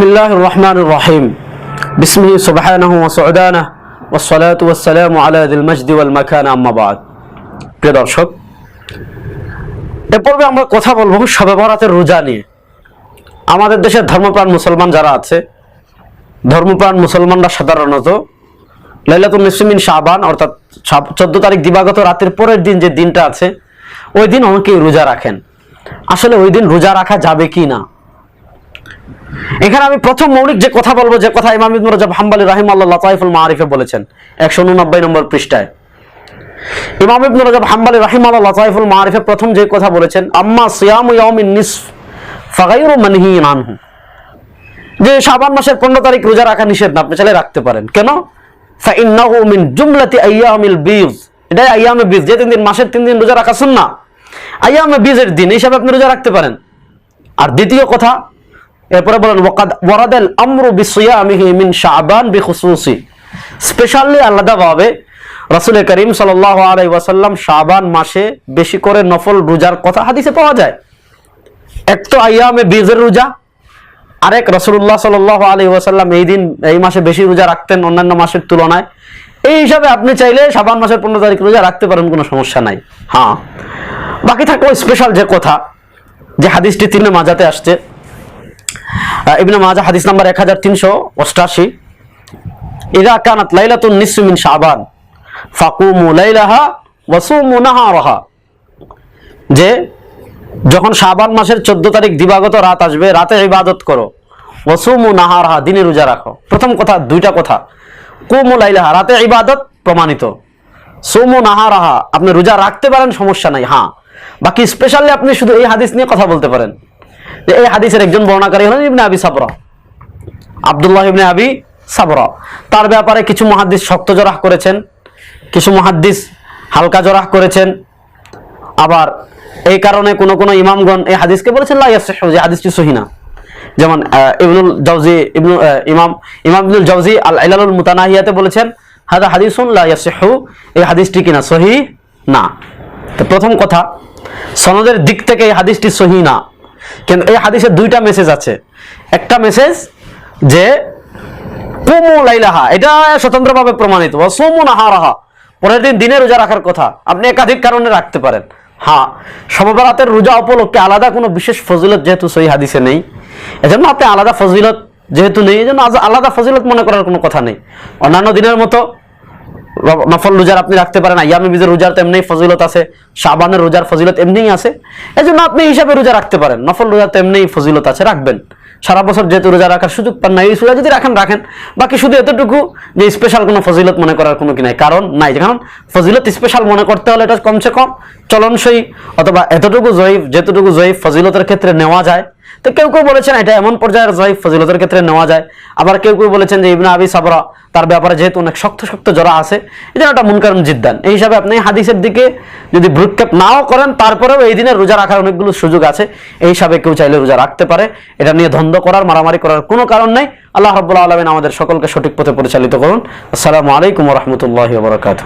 বিসমিল্লাহ রহমান রহিম বিসমিহি সুবাহানহ সৌদানা ওসলাত ওসালাম আলাদুল মজদি ওয়াল মাখান আম্মাবাদ প্রিয় দর্শক, এ পর্বে আমরা কথা বলব সবে বরাতের রোজা নিয়ে। আমাদের দেশের ধর্মপ্রাণ মুসলমান যারা আছে, ধর্মপ্রাণ মুসলমানরা সাধারণত লাইলাতুল নিসমিন শাহবান অর্থাৎ চোদ্দ তারিখ দিবাগত রাতের পরের দিন যে দিনটা আছে, ওই দিন অনেকেই রোজা রাখেন। আসলে ওই দিন রোজা রাখা যাবে কি না? এখানে আমি প্রথম মৌলিক যে কথা বলব, যে কথা ইমাম ইবনুর রাজাব হাম্বালি রাহিম আল্লাহ লতাইফুল মারিফে বলেছেন, একশো উননব্বই নম্বর পৃষ্ঠায়। ইমাম ইবনুর রাজাব হাম্বালি রাহিম আল্লাহ লতাইফুল মারিফে প্রথম যে কথা বলেছেন, আম্মা সিয়াম ইয়াউমিন নিসফ ফাগাইরু মানহিয়িন আনহু। যে শাবান মাসের 15 তারিখ রোজা রাখা নিষেধ না, আপনি চাইলে রাখতে পারেন। কেন? ফাইন্নাহু মিন জুমলাতি আইয়ামিল বীজ এটা আইয়ামে বীজ যে তিন দিন, মাসের তিন দিন রোজা রাখা সুন্নাহ। আইয়ামে বীজের দিন হিসাবে আপনি রোজা রাখতে পারেন। আর দ্বিতীয় কথা এরপরে বলেন, ওয়াকাদ ওয়ারাদাল আমরু বিসিয়ামিহি মিন শাবান বিখুসুসি। স্পেশালি আলাদাভাবে রাসূল করিম সাল্লাল্লাহু আলাইহি ওয়াসাল্লাম শাবান মাসে বেশি করে নফল রোজার কথা হাদিসে পাওয়া যায়। এক তো আইয়ামে বীজের রোজা, আরেক রসুল্লাহ সাল্লাহ আলী ওয়াসাল্লাম এই দিন, এই মাসে বেশি রোজা রাখতেন অন্যান্য মাসের তুলনায়। এই হিসাবে আপনি চাইলে সাবান মাসের পনেরো তারিখ রোজা রাখতে পারেন, কোনো সমস্যা নাই। হ্যাঁ। বাকি থাকল স্পেশাল যে কথা, যে হাদিসটি তিনে মাজাতে আসছে। ইবনে মাজা হাদিস নাম্বার এক হাজার তিনশো অষ্টাশি। ইদা কানাত লাইলাতুন নিসফু মিন শাবান, ফাকুমু লাইলাহা ওয়াসুমু নাহারাহা। যে যখন শাবান মাসের চোদ্দ তারিখ দিবাগত রাত আসবে, রাতে ইবাদত করো ওসুমু নাহারহা, দিনে রোজা রাখো। প্রথম কথা, দুইটা কথা। কুমু লাইলাহা, রাতে ইবাদত প্রমাণিত। সুমু নাহারাহা, আপনি রোজা রাখতে পারেন, সমস্যা নাই হ্যাঁ। বাকি স্পেশালি আপনি শুধু এই হাদিস নিয়ে কথা বলতে পারেন। যে এই হাদিসের একজন বর্ণাকারী হলেন ইবনে আবি সাবরা। আব্দুল্লাহ ইবনে আবি সাবরা। তার ব্যাপারে কিছু মহাদ্দিস শক্ত জরাহ করেছেন, কিছু মহাদ্দিস হালকা জরাহ করেছেন। আবার এই কারণে কোন কোন ইমামগণ এই হাদিসকে বলেছেন, লা ইয়াসিহু যে হাদিসটি সহিহ না। যেমন ইবনুল জাওজি, ইবনু ইমাম ইমাম ইবনুল জাওজি আল ইলালুল মুতানাহিয়াতে বলেছেন, হাদা হাদিসুন লা ইয়াসিহু এই হাদিসটি কিনা সহি না? তো প্রথম কথা, সনদের দিক থেকে এই হাদিসটি সহি না। কিন্তু এই হাদিসের দুইটা মেসেজ আছে। একটা মেসেজ যে, কুমু লাইলাহা। এটা স্বতন্ত্রভাবে প্রমাণিত। নাহারাহা। পরের দিন দিনে রোজা রাখার কথা। আপনি একাধিক কারণে রাখতে পারেন। হ্যাঁ সমবরাতের রোজা উপলক্ষে আলাদা কোনো বিশেষ ফজিলত যেহেতু সহি হাদিসে নেই। এজন্য আপনি আলাদা ফজিলত যেহেতু নেই, এজন্য আলাদা ফজিলত মনে করার কোনো কথা নেই। অন্যান্য দিনের মতো নফল রোজার আপনি রাখতে পারেন, আয়ামে বীজের রোজার তো এমনি ফজিলত আছে, শাবানের রোজার ফজিলত এমনিই আছে। এজন্য আপনি হিসাবে রোজা রাখতে পারেন, নফল রোজার তো এমনিই ফজিলত আছে, রাখবেন। সারা বছর যেহেতু রোজা রাখার সুযোগ পান না এই রোজা যদি রাখেন রাখেন। বাকি শুধু এতটুকু যে স্পেশাল কোনো ফজিলত মনে করার কোনো কি নাই, কারণ নাই। কারণ ফজিলত স্পেশাল মনে করতে হলে এটা কমসে কম চলনসই, অথবা এতটুকু জয়ীফ, যেতটুকু জয়ীফ ফজিলতের ক্ষেত্রে নেওয়া যায় তো কেউ কেউ বলেছেন এটা এমন পর্যায়ের জয়ীফ ফজিলতের ক্ষেত্রে নেওয়া যায়। আবার কেউ কেউ বলেছেন যে ইবনা আবি সাবরা তার ব্যাপারে যেহেতু অনেক শক্ত শক্ত জরা আছে এই জন্য একটা মুনকারণ জিদ্দান। এই হিসাবে আপনি হাদিসের দিকে যদি ভ্রুক্ষেপ নাও করেন, তারপরেও এই দিনের রোজা রাখার অনেকগুলো সুযোগ আছে। এই হিসাবে কেউ চাইলে রোজা রাখতে পারে। এটা নিয়ে ধন্দ করার, মারামারি করার কোনো কারণ নেই। আল্লাহ রব্বুল্লাহ আলমিন আমাদের সকলকে সঠিক পথে পরিচালিত করুন। আসসালামু আলাইকুম রহমতুল্লাহ বরকাত